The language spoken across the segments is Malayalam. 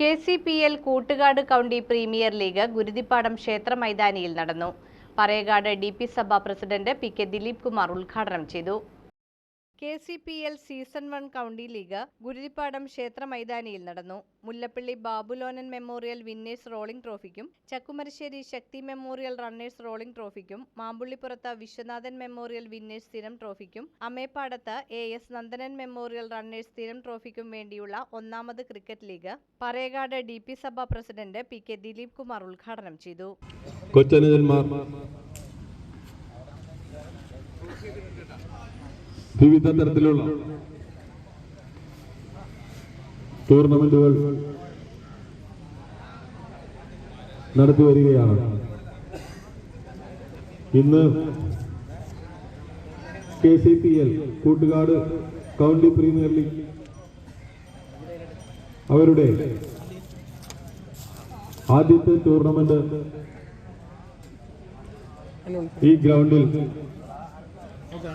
K C P L Koottukad county premier league Guruthippadam ക്ഷേത്ര മൈതാനിയിൽ നടന്നു. Parayakad D P Sabha president P K Dileep Kumar ഉദ്ഘാടനം ചെയ്തു. K C P L season one county league Guruthippadam ക്ഷേത്ര മൈതാനിയിൽ നടന്നു. Mullappally Babulonan memorial winners rolling ട്രോഫിക്കും Chakkumarassery Shakti memorial runners rolling ട്രോഫിക്കും മാമ്പുള്ളിപ്പുറത്ത് Viswanathan memorial winners സ്ഥിരം ട്രോഫിക്കും അമേപ്പാടത്ത് A S Nandanan memorial runners സ്ഥിരം ട്രോഫിക്കും വേണ്ടിയുള്ള ഒന്നാമത് cricket league Parayakad D P Sabha president P K Dileep Kumar ഉദ്ഘാടനം ചെയ്തു. കൊച്ചനുജന്മാർ. വിവിധ തരത്തിലുള്ള ടൂർണമെന്റുകൾ നടത്തി വരികയാണ്. ഇന്ന് K C P L Koottukad county premier league അവരുടെ ആദ്യത്തെ ടൂർണമെന്റ് ഈ ഗ്രൗണ്ടിൽ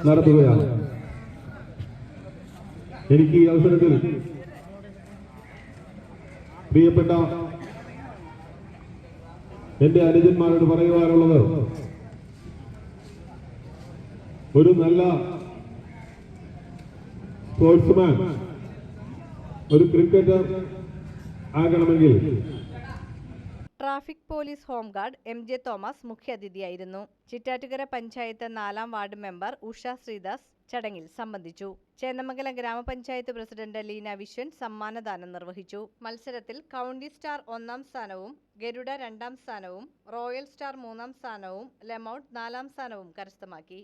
നടത്തുകയാണ്. എനിക്ക് ഈ അവസരത്തിൽ പ്രിയപ്പെട്ട എന്റെ അനുജന്മാരോട് പറയുവാനുള്ളത് ഒരു നല്ല സ്പോർട്സ്മാൻ ഒരു ക്രിക്കറ്റർ ആകണമെങ്കിൽ traffic police home guard M J Thomas മുഖ്യാതിഥിയായിരുന്നു. Chittattukara panchayat നാലാം വാർഡ് മെമ്പർ ഉഷ ശ്രീദാസ് ചടങ്ങിൽ സംബന്ധിച്ചു. ചേന്നമംഗലം ഗ്രാമപഞ്ചായത്ത് പ്രസിഡന്റ് ലീന വിശ്വൻ സമ്മാനദാനം നിർവഹിച്ചു. മത്സരത്തിൽ കൗണ്ടി സ്റ്റാർ ഒന്നാം സ്ഥാനവും ഗരുഡ രണ്ടാം സ്ഥാനവും റോയൽ സ്റ്റാർ മൂന്നാം സ്ഥാനവും ലെമൌട്ട് നാലാം സ്ഥാനവും കരസ്ഥമാക്കി.